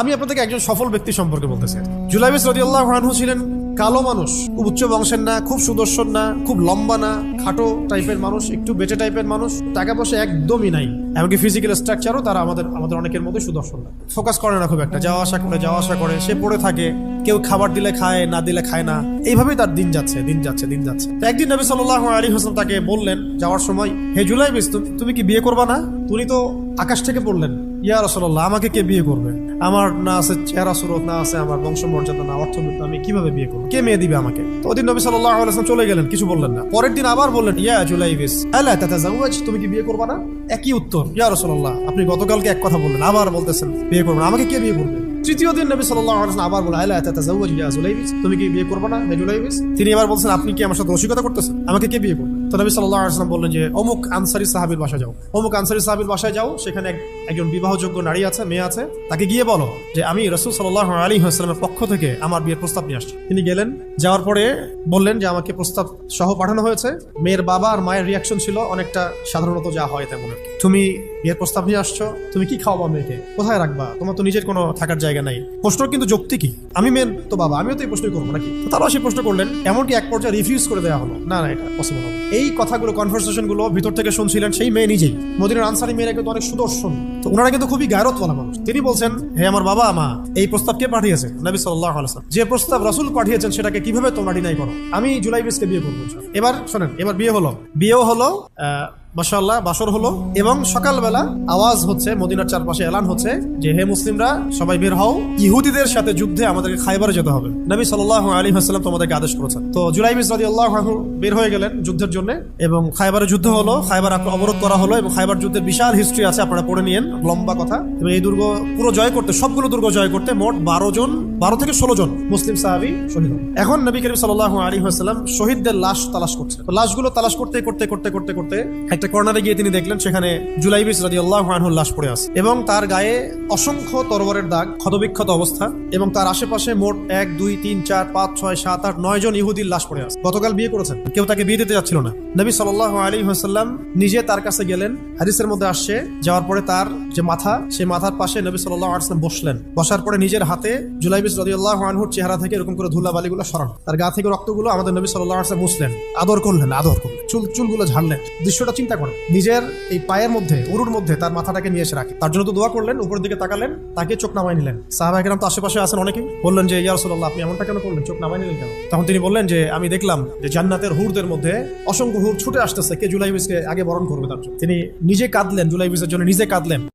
আমি আপনাদেরকে একজন সফল ব্যক্তি সম্পর্কে বলতেছি জুলাইবিস রদিয়াল্লাহ ছিলেন কালো মানুষ, খুব উচ্চ বংশের না, খুব সুদর্শন না, খুব লম্বা না খাটো টাইপের মানুষ, একটু বেটে টাইপের মানুষ, টাকা পয়সা একদমই নাই। এমনকি ফিজিক্যাল স্ট্রাকচারও তারা আমাদের আমাদের অনেকের মধ্যে সুদর্শন না। ফোকাস করে না খুব একটা, যাওয়া আসা করে, যাওয়া আসা করে, সে পড়ে থাকে, কেউ খাবার দিলে খায়, না দিলে খায় না। এইভাবেই তার দিন যাচ্ছে দিন যাচ্ছে দিন যাচ্ছে। একদিন নবী সাল্লাহ আলী হোসেন তাকে বললেন, যাওয়ার সময়, হে জুলাইবিস তুমি- তুমি কি বিয়ে করবা না? তুমি তো আকাশ থেকে পড়লেন, ইয়া রসল্লাহ আমাকে কে বিয়ে করবে? আমার না আছে চেহারা সুরত, না আছে আমার বংশমর্যাদা, না অর্থবিত্ত আমি কীভাবে বিয়ে করব? কে মেয়ে দিবে আমাকে? তো ওদিন নবী সাল্লাহ চলে গেলেন, কিছু বললেন না। পরের দিন আবার বললেন, ইয়া জুলাইবিস, আলা তাতাজাওয়াজ? তুমি কি বিয়ে করবে না? একই উত্তর, ইয়া রসল্লাহ আপনি গতকালকে এক কথা বললেন, আবার বলতেছেন, বিয়ে করবেন আমাকে কে বিয়ে করবে? তৃতীয় দিন নবী সাল্লাল্লাহু আলাইহি আবার বলে আলা তাতাজাওয়াজ, ইয়া জুলাইবিস, তুমি কি বিয়ে করবে না হে জুলাইবিস? তিনি আবার বলছেন, আপনি কি আমার সাথে রসিকতা করতেছেন? আমাকে কে বিয়ে করবে? তো নবী সাল্লাল্লাহু আলাইহি বললেন যে, অমুক আনসারী সাহাবীর বাসায় যাও। অমুক আনসারী সাহাবীর বাসায় যাও, সেখানে এক- একজন বিবাহযোগ্য নারী আছে, মেয়ে আছে, তাকে গিয়ে বলো যে আমি রাসূল সাল্লাল্লাহু আলাইহি ওয়াসাল্লামের পক্ষ থেকে আমার বিয়ের প্রস্তাব নিয়ে আসছি। তিনি গেলেন, যাওয়ার পরে বললেন যে আমাকে প্রস্তাব সহ পাঠানো হয়েছে। মেয়ের বাবা আর মায়ের রিয়াকশন ছিল অনেকটা সাধারণত যা হয় তেমন তুমি বিয়ের প্রস্তাব নিয়ে আসছো, তুমি কি খাওয়াবা মেয়েকে? কোথায় রাখবা? তোমার তো নিজের কোনো থাকার জায়গা নাই। প্রশ্ন কিন্তু যৌক্তিক কি? আমি মেন তো বাবা, আমিও তো এই প্রশ্নই করব নাকি? তারাও সেই প্রশ্ন করলেন, এমনকি এক পর্যায়ে রিফিউজ করে দেওয়া হলো। না না, এটা পসিবল এই কথাগুলো কনভারসেশনগুলো ভিতর থেকে শুনছিলেন সেই মেয়ে নিজেই। মদিনার আনসারি মেয়েরা কিন্তু অনেক সুদর্শন। তো ওনারা কিন্তু খুবই গায়রতওয়ালা মানুষ। তিনি বলছেন, হে আমার বাবা, মা, এই প্রস্তাব কে পাঠিয়েছেন? নবী সাল্লাহ যে প্রস্তাব রাসুল পাঠিয়েছেন, সেটাকে কীভাবে তোমরা ডিনাই করো? আমি জুলাই বিসকে বিয়ে করব এবার শোনেন, এবার বিয়ে হলো? বিয়েও হলো আহ, মাশাআল্লাহ বাসর হলো এবং সকালবেলা আওয়াজ হচ্ছে মদিনার চারপাশে এলান হচ্ছে যে হে মুসলিমরা সবাই বের হও। ইহুদিদের সাথে যুদ্ধে আমাদেরকে খাইবারে যেতে হবে। নবী সাল্লাল্লাহু আলী ওয়াসাল্লাম তোমাদেরকে আদেশ করেছেন। তো জুলাই বিস রাদিয়াল্লাহু আনহু বের হয়ে গেলেন যুদ্ধের জন্য এবং খাইবারে যুদ্ধ হলো খাইবার অবরোধ করা হলো এবং খাইবার যুদ্ধের বিশাল হিস্ট্রি আছে আপনারা পড়ে নিয়েন লম্বা কথা। এবং এই দুর্গ পুরো জয় করতে সবগুলো দুর্গ জয় করতে মোট বারো জন বারো থেকে ষোলো জন মুসলিম সাহাবি শহীদ এখন নবী করিম সাল্লাল্লাহু আলী ওয়াসাল্লাম শহীদদের লাশ তালাশ করছে লাশগুলো তালাশ করতে করতে করতে করতে করতে একটা কর্নারে গিয়ে তিনি দেখলেন, সেখানে জুলাই জুলাইবিস রাজি আনহুর লাশ পড়ে আছে। এবং তার গায়ে অসংখ্য তরবারের দাগ, ক্ষতবিক্ষত অবস্থা, এবং তার আশেপাশে মোট এক, দুই, তিন, চার, পাঁচ, ছয়, সাত, আট, নয় জন ইহুদির লাশ পড়ে আছে। গতকাল বিয়ে করেছেন। কেউ তাকে বিয়ে দিতে যাচ্ছিল না। নবী সাল আলী হাসাল্লাম নিজে তার কাছে গেলেন। হাদিসের মধ্যে আসছে, যাওয়ার পরে তার যে মাথা, সেই মাথার পাশে নবী সাল্লাল্লাহু আলাইহি ওয়াসাল্লাম বসলেন। বসার পরে নিজের হাতে জুলাইবিস রাদিয়াল্লাহু আনহুর চেহারা থেকে এরকম করে ধুলা বালিগুলো সরান। তার গা থেকে রক্তগুলো আমাদের নবী সাল্লাল্লাহু আলাইহি ওয়াসাল্লাম মুছলেন। আদর করলেন আদর করলেন। চুল, চুলগুলো ঝাড়লেন। দৃশ্যটা চিন্তা করেন। নিজের এই পায়ের মধ্যে, উরুর মধ্যে তার মাথাটাকে নিয়ে এসে রাখে। তার জন্য তো দোয়া করলেন, উপরের দিকে তাকালেন, তাকে চোখ নামাই নিলেন। সাহাবা একরাম তো আশেপাশে আছেন অনেকেই বললেন যে, ইয়া রাসূলুল্লাহ, আপনি এমনটা কেন করলেন? চোখ নামাই নিলেন কেন? তখন তিনি বললেন যে, আমি দেখলাম যে জান্নাতের হুরদের মধ্যে অসংখ্য হুর ছুটে আসতেছে। কে জুলাইবিসকে আগে বরণ করবে তার জন্য। তিনি নিজে কাঁদলেন, জুলাইবিসের জন্য নিজে কাঁদলেন।